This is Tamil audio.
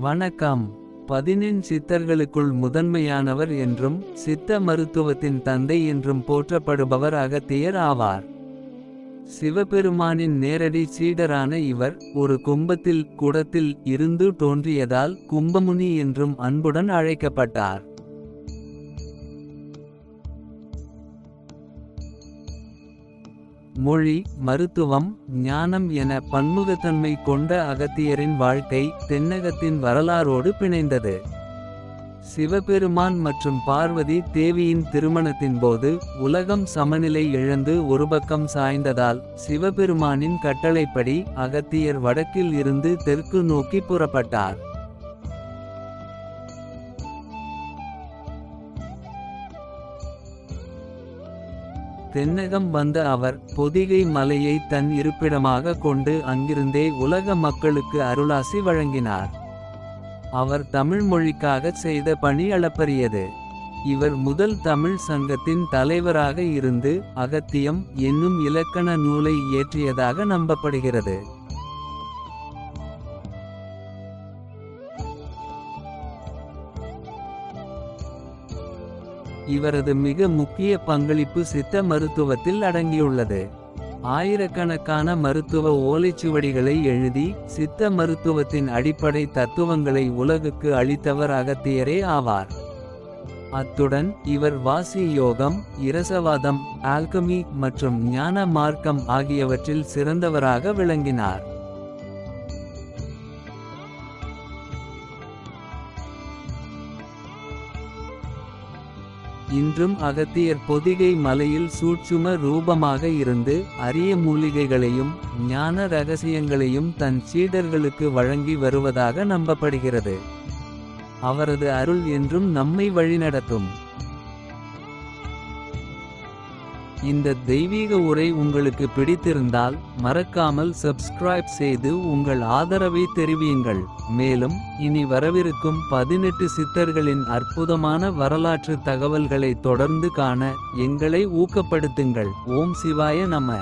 வணக்கம். பதினெண் சித்தர்களுக்குள் முதன்மையானவர் என்றும் சித்த மருத்துவத்தின் தந்தை என்றும் போற்றப்படுபவர் அகத்தியர் ஆவார். சிவபெருமானின் நேரடி சீடரான இவர் ஒரு கும்பத்தில் குடத்தில் இருந்து தோன்றியதால் கும்பமுனி என்றும் அன்புடன் அழைக்கப்பட்டார். மொழி மருத்துவம் ஞானம் என பன்முகத்தன்மை கொண்ட அகத்தியரின் வாழ்க்கை தென்னகத்தின் வரலாறோடு பிணைந்தது. சிவபெருமான் மற்றும் பார்வதி தேவியின் திருமணத்தின் போது உலகம் சமநிலை இழந்து ஒருபக்கம் சாய்ந்ததால் சிவபெருமானின் கட்டளைப்படி அகத்தியர் வடக்கில் இருந்து தெற்கு நோக்கி புறப்பட்டார். தென்னகம் வந்த அவர் பொதிகை மலையை தன் இருப்பிடமாக கொண்டு அங்கிருந்தே உலக மக்களுக்கு அருளாசி வழங்கினார். அவர் தமிழ் மொழிக்காகச் செய்த பணி அளப்பரியது. இவர் முதல் தமிழ் சங்கத்தின் தலைவராக இருந்து அகத்தியம் என்னும் இலக்கண நூலை இயற்றியதாக நம்பப்படுகிறது. இவரது மிக முக்கிய பங்களிப்பு சித்த மருத்துவத்தில் அடங்கியுள்ளது. ஆயிரக்கணக்கான மருத்துவ ஓலைச்சுவடிகளை எழுதி சித்த மருத்துவத்தின் அடிப்படை தத்துவங்களை உலகுக்கு அளித்தவர் அகத்தியரே ஆவார். அத்துடன் இவர் வாசி யோகம் இரசவாதம் ஆல்கமி மற்றும் ஞான மார்க்கம் ஆகியவற்றில் சிறந்தவராக விளங்கினார். இன்றும் அகத்தியர் பொதிகை மலையில் சூட்சும ரூபமாக இருந்து அரிய மூலிகைகளையும் ஞான ரகசியங்களையும் தன் சீடர்களுக்கு வழங்கி வருவதாக நம்பப்படுகிறது. அவரது அருள் என்றும் நம்மை வழிநடத்தும். இந்த தெய்வீக உரை உங்களுக்கு பிடித்திருந்தால் மறக்காமல் சப்ஸ்கிரைப் செய்து உங்கள் ஆதரவை தெரிவியுங்கள். மேலும் இனி வரவிருக்கும் பதினெட்டு சித்தர்களின் அற்புதமான வரலாற்று தகவல்களை தொடர்ந்து காண எங்களை ஊக்கப்படுத்துங்கள். ஓம் சிவாய நம.